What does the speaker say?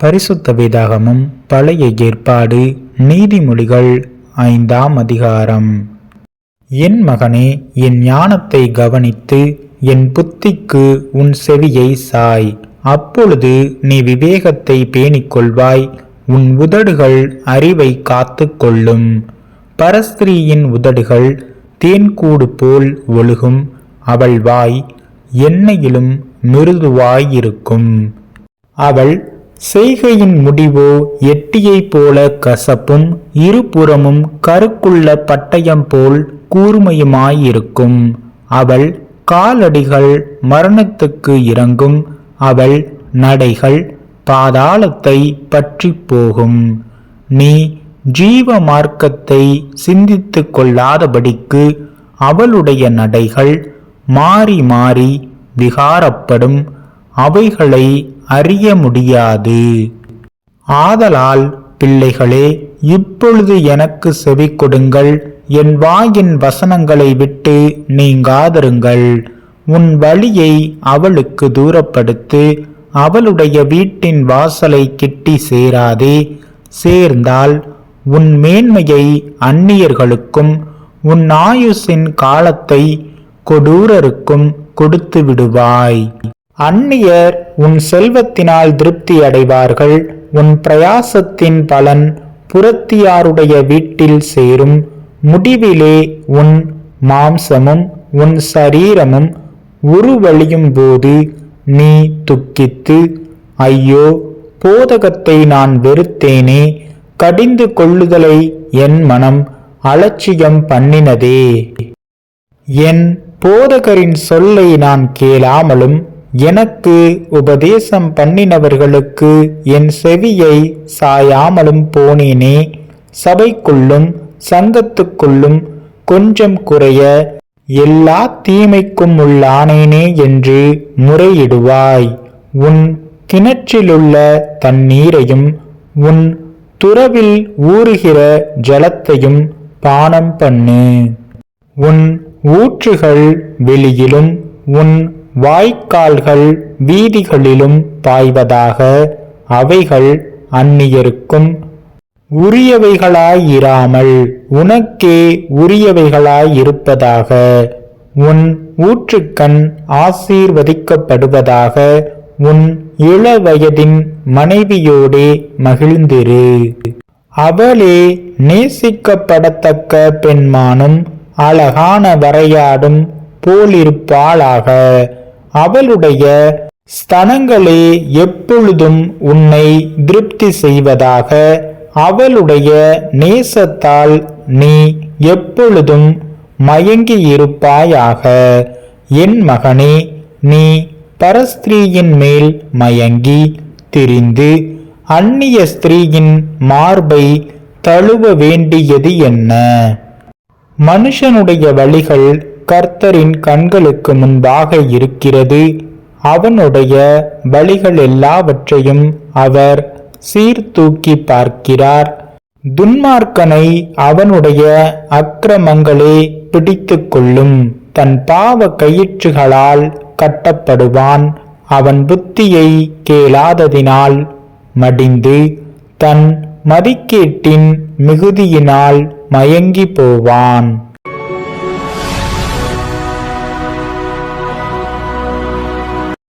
பரிசுத்த வேதாகமும் பழைய ஏற்பாடு நீதிமொழிகள் ஐந்தாம் அதிகாரம். என் மகனே என் ஞானத்தை கவனித்து என் புத்திக்கு உன் செவியை சாய். அப்பொழுது நீ விவேகத்தை பேணிக் கொள்வாய் உன் உதடுகள் அறிவை காத்து கொள்ளும் பரஸ்திரீயின் உதடுகள் தேன்கூடு போல் ஒழுகும் அவள் வாய் எண்ணெயிலும் மிருதுவாயிருக்கும். அவள் செய்கையின் முடிவோ எட்டியைப் போல கசப்பும் இருபுறமும் கருக்குள்ள பட்டயம் போல் கூர்மையுமாயிருக்கும். அவள் காலடிகள் மரணத்துக்கு இறங்கும். அவள் நடைகள் பாதாளத்தை பற்றி போகும். நீ ஜீவ மார்க்கத்தை சிந்தித்து கொள்ளாதபடிக்கு அவளுடைய நடைகள் மாறி மாறி விகாரப்படும். அவைகளை அறிய முடியாது. ஆதலால் பிள்ளைகளே இப்பொழுது எனக்கு செவி கொடுங்கள். என் வாயின் வசனங்களை விட்டு நீங்காதிருங்கள். உன் வழியை அவளுக்கு தூரப்படுத்து அவளுடைய வீட்டின் வாசலை கிட்டி சேராதே. சேர்ந்தால் உன் மேன்மையை அந்நியர்களுக்கும் உன் ஆயுசின் காலத்தை கொடூரருக்கும் கொடுத்து விடுவாய். அந்நியர் உன் செல்வத்தினால் திருப்தி அடைவார்கள் உன் பிரயாசத்தின் பலன் புறத்தியாருடைய வீட்டில் சேரும். முடிவிலே உன் மாம்சமும் உன் சரீரமும் உருவழியும் போது நீ துக்கித்து ஐயோ போதகத்தை நான் வெறுத்தேனே கடிந்து கொள்ளுதலை என் மனம் அலட்சியம் பண்ணினதே. என் போதகரின் சொல்லை நான் கேளாமலும் எனக்கு உபதேசம் பண்ணினவர்களுக்கு என் செவியை சாயாமலும் போனேனே. சபைக்குள்ளும் சங்கத்துக்குள்ளும் கொஞ்சம் குறைய எல்லா தீமைக்கும் உள்ளானேனே என்று முறையிடுவாய். உன் கிணற்றிலுள்ள தண்ணீரையும் உன் துறவில் ஊறுகிற ஜலத்தையும் பானம் பண்ணு. உன் ஊற்றுகள் வெளியிலும் உன் வாய்க்கால்கள் வீதிகளிலும் பாய்வதாக அவைகள் அந்நியருக்கும். உரியவைகளாயிராமல் உனக்கே உரியவைகளாயிருப்பதாக உன் ஊற்றுக்கண் ஆசீர்வதிக்கப்படுவதாக உன் இளவயதின் மனைவியோடே மகிழ்ந்திரு. அவளே நேசிக்கப்படத்தக்க பெண்மானும் அழகான வரையாடும் போலிருப்பாளாக. அவளுடைய ஸ்தனங்களே எப்பொழுதும் உன்னை திருப்தி செய்வதாக அவளுடைய நேசத்தால் நீ எப்பொழுதும் மயங்கியிருப்பாயாக. என் மகனே நீ பரஸ்திரீயின் மேல் மயங்கி திரிந்து அந்நிய ஸ்திரீயின் மார்பை தழுவ வேண்டியது என்ன? மனுஷனுடைய வழிகள் கர்த்தரின் கண்களுக்கு முன்பாக இருக்கிறது. அவனுடைய வழிகள் எல்லாவற்றையும் அவர் சீர்தூக்கி பார்க்கிறார். துன்மார்க்கனை அவனுடைய அக்கிரமங்களே பிடித்து கொள்ளும். தன் பாவ கயிற்றுகளால் கட்டப்படுவான். அவன் புத்தியை கேளாததினால் மடிந்து தன் மதிக்கேட்டின் மிகுதியினால் மயங்கி போவான்.